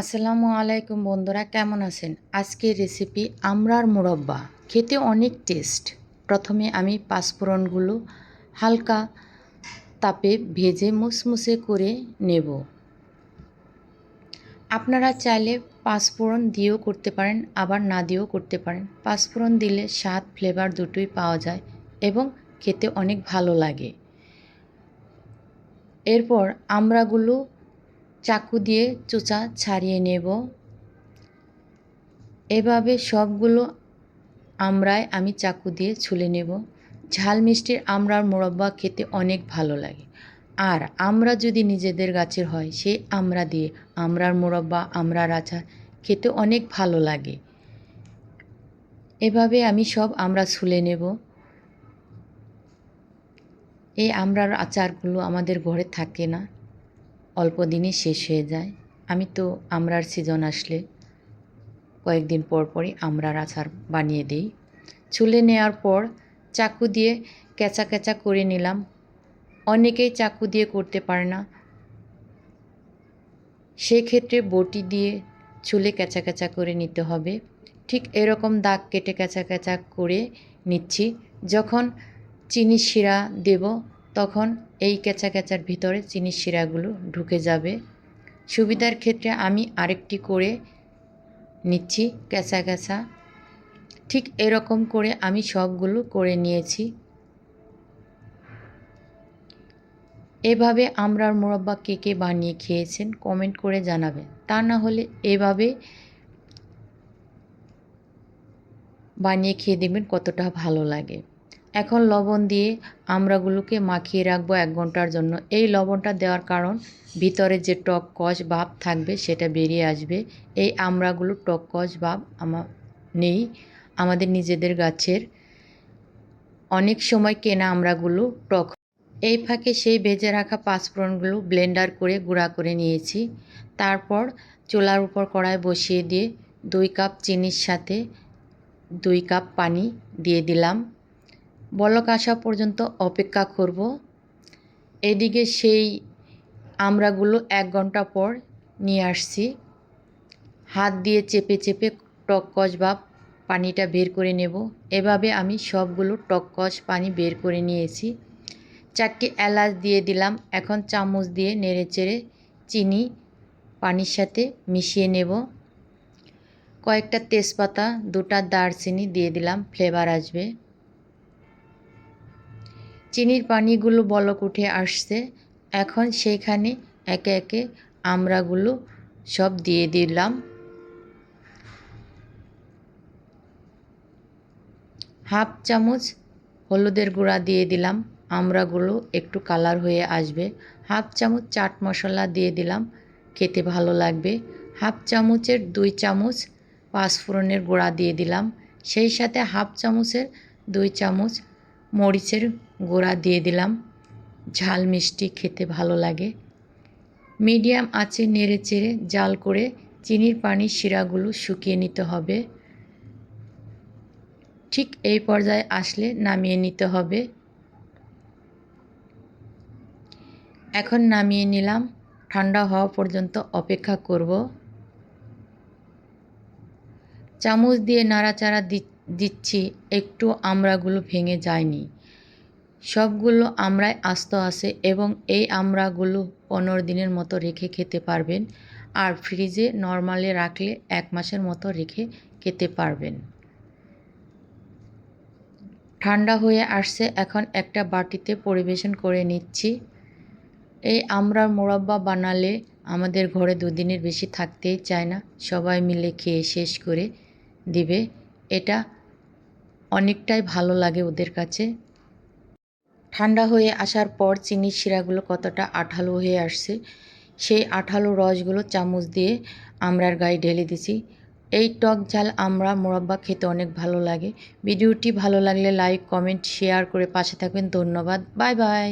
আসসালামু আলাইকুম বন্ধুরা, কেমন আছেন? আজকের রেসিপি আমরার মুরব্বা। খেতে অনেক টেস্ট প্রথমে আমি পাঁচফোড়নগুলো হালকা তাপে ভেজে মুসমুসে করে নেব। আপনারা চাইলে পাঁচফোড়ন দিয়েও করতে পারেন, আবার না দিয়েও করতে পারেন। পাঁচফোড়ন দিলে স্বাদ ফ্লেভার দুটোই পাওয়া যায় এবং খেতে অনেক ভালো লাগে। এরপর আমড়াগুলো চাকু দিয়ে চোচা ছাড়িয়ে নেব। এভাবে সবগুলো আমড়ায় আমি চাকু দিয়ে ছুলে নেব। ঝাল মিষ্টির আমড়ার মোরব্বা খেতে অনেক ভালো লাগে। আর আমরা যদি নিজেদের গাছের হয়, সেই আমড়া দিয়ে আমড়ার মোরব্বা, আমরার আচার খেতে অনেক ভালো লাগে। এভাবে আমি সব আমরা ছুলে নেব। এই আমড়ার আচারগুলো আমাদের ঘরে থাকে না। অল্প দিনই শেষ হয়ে যায়। আমি তো আমরার সিজন আসলে কয়েকদিন পর পরই আমরার আচার বানিয়ে দিই। ছুলে নেওয়ার পর চাকু দিয়ে কেঁচা কেঁচা করে নিলাম। অনেকেই চাকু দিয়ে করতে পারে না। সেক্ষেত্রে বটি দিয়ে ছুলে কেঁচা কেঁচা করে নিতে হবে। ঠিক এরকম দাগ কেটে কেঁচা কেঁচা করে নিচ্ছি। যখন চিনি শিরা দেব তখন এই কেঁচা কেঁচার ভিতরে চিনির শিরাগুলো ঢুকে যাবে। সুবিধার ক্ষেত্রে আমি আরেকটি করে নিচ্ছি কেঁচা কেঁচা। ঠিক এরকম করে আমি সবগুলো করে নিয়েছি। এভাবে আমরার মোরব্বা কে কে বানিয়ে খেয়েছেন কমেন্ট করে জানাবেন তা না হলে এভাবে বানিয়ে খেয়ে দেখবেন কতটা ভালো লাগে। এখন লবণ দিয়ে আমড়াগুলোকে মাখিয়ে রাখব এক ঘণ্টার জন্য। এই লবণটা দেওয়ার কারণ, ভিতরে যে টক কষ ভাব থাকবে সেটা বেরিয়ে আসবে। এই আমড়াগুলো টক কষ ভাব আমার নেই। আমাদের নিজেদের গাছের অনেক সময় কেনা আমড়াগুলো টক। এই ফাঁকে সেই ভেজে রাখা পাঁচফোড়নগুলো ব্লেন্ডার করে গুঁড়া করে নিয়েছি। তারপর চুলার উপর কড়াই বসিয়ে দিয়ে দুই কাপ চিনির সাথে দুই কাপ পানি দিয়ে দিলাম। বলক আসা পর্যন্ত অপেক্ষা করব। এদিকে সেই আমড়াগুলো এক ঘণ্টা পর নিয়ে আসছি। হাত দিয়ে চেপে চেপে টককস ভাব পানিটা বের করে নেব। এভাবে আমি সবগুলো টককস পানি বের করে নিয়েছি। চারটি এলাচ দিয়ে দিলাম। এখন চামচ দিয়ে নেড়ে চেড়ে চিনি পানির সাথে মিশিয়ে নেব। কয়েকটা তেজপাতা, দুটা দারচিনি দিয়ে দিলাম। ফ্লেভার আসবে। চিনির পানিগুলো বলক উঠে আসছে। এখন সেইখানে একে একে আমরাগুলো সব দিয়ে দিলাম। হাফ চামচ হলুদের গুঁড়া দিয়ে দিলাম। আমরাগুলো একটু কালার হয়ে আসবে। হাফ চামচ চাট মশলা দিয়ে দিলাম। খেতে ভালো লাগবে। হাফ চামচের দুই চামচ পাঁচফোড়নের গুঁড়া দিয়ে দিলাম। সেই সাথে হাফ চামচের দুই চামচ মরিচের গোড়া দিয়ে দিলাম। ঝাল মিষ্টি খেতে ভালো লাগে। মিডিয়াম আঁচে নেড়ে চেড়ে জাল করে চিনির পানির শিরাগুলো শুকিয়ে নিতে হবে। ঠিক এই পর্যায়ে আসলে নামিয়ে নিতে হবে। এখন নামিয়ে নিলাম। ঠান্ডা হওয়া পর্যন্ত অপেক্ষা করব। চামচ দিয়ে নাড়াচাড়া দিচ্ছি। একটু আমড়াগুলো ভেঙে যায়নি। সবগুলো আমরাই আস্ত আছে এবং এই আমড়াগুলো পনেরো দিনের মতো রেখে খেতে পারবেন। আর ফ্রিজে নর্মালে রাখলে এক মাসের মতো রেখে খেতে পারবেন। ঠান্ডা হয়ে আসছে, এখন একটা বাটিতে পরিবেশন করে নিচ্ছি। এই আমরার মোরব্বা বানালে আমাদের ঘরে দুদিনের বেশি থাকতেই চায় না, সবাই মিলে খেয়ে শেষ করে দিবে। এটা অনেকটাই ভালো লাগে ওদের কাছে। ঠান্ডা হয়ে আসার পর চিনির শিরাগুলো কতটা আঠালো হয়ে আসছে, সেই আঠালো রসগুলো চামচ দিয়ে আমরার গায়ে ঢেলে দিছি। এই টক ঝাল আমরা মোরব্বা খেতে অনেক ভালো লাগে। ভিডিওটি ভালো লাগলে লাইক, কমেন্ট, শেয়ার করে পাশে থাকবেন। ধন্যবাদ। Bye bye.